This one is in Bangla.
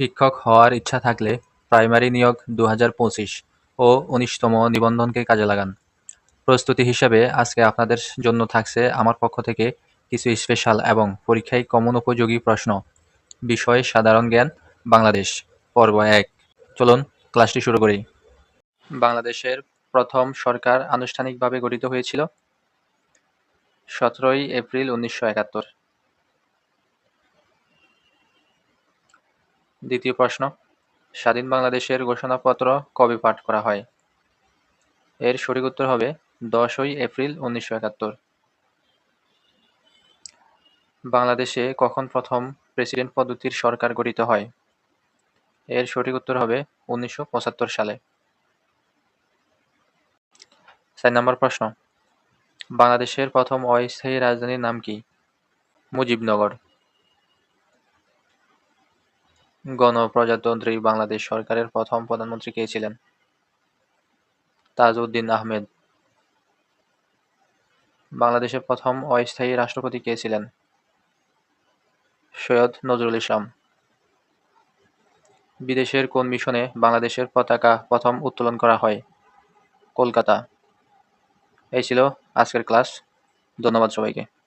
শিক্ষক হওয়ার ইচ্ছা থাকলে প্রাইমারি নিয়োগ দু হাজার পঁচিশ ও উনিশতম নিবন্ধনকে কাজে লাগান। প্রস্তুতি হিসেবে আজকে আপনাদের জন্য থাকছে আমার পক্ষ থেকে কিছু স্পেশাল এবং পরীক্ষায় কমন উপযোগী প্রশ্ন। বিষয় সাধারণ জ্ঞান, বাংলাদেশ, পর্ব এক। চলুন, ক্লাসটি শুরু করি। বাংলাদেশের প্রথম সরকার আনুষ্ঠানিকভাবে গঠিত হয়েছিল সতেরোই এপ্রিল উনিশশো একাত্তর। দ্বিতীয় প্রশ্ন, স্বাধীন বাংলাদেশের ঘোষণাপত্র কবে পাঠ করা হয়? এর সঠিক উত্তর হবে দশই এপ্রিল উনিশশো একাত্তর। বাংলাদেশে কখন প্রথম প্রেসিডেন্ট পদ্ধতির সরকার গঠিত হয়? এর সঠিক উত্তর হবে উনিশশো পঁচাত্তর সালে। চার নম্বর প্রশ্ন, বাংলাদেশের প্রথম অস্থায়ী রাজধানীর নাম কি? মুজিবনগর। গণপ্রজাতন্ত্রী বাংলাদেশ সরকারের প্রথম প্রধানমন্ত্রী কে ছিলেন? তাজউদ্দিন আহমেদ। বাংলাদেশের প্রথম অস্থায়ী রাষ্ট্রপতি কে ছিলেন? সৈয়দ নজরুল ইসলাম। বিদেশের কোন মিশনে বাংলাদেশের পতাকা প্রথম উত্তোলন করা হয়? কলকাতা। এই ছিল আজকের ক্লাস। ধন্যবাদ সবাইকে।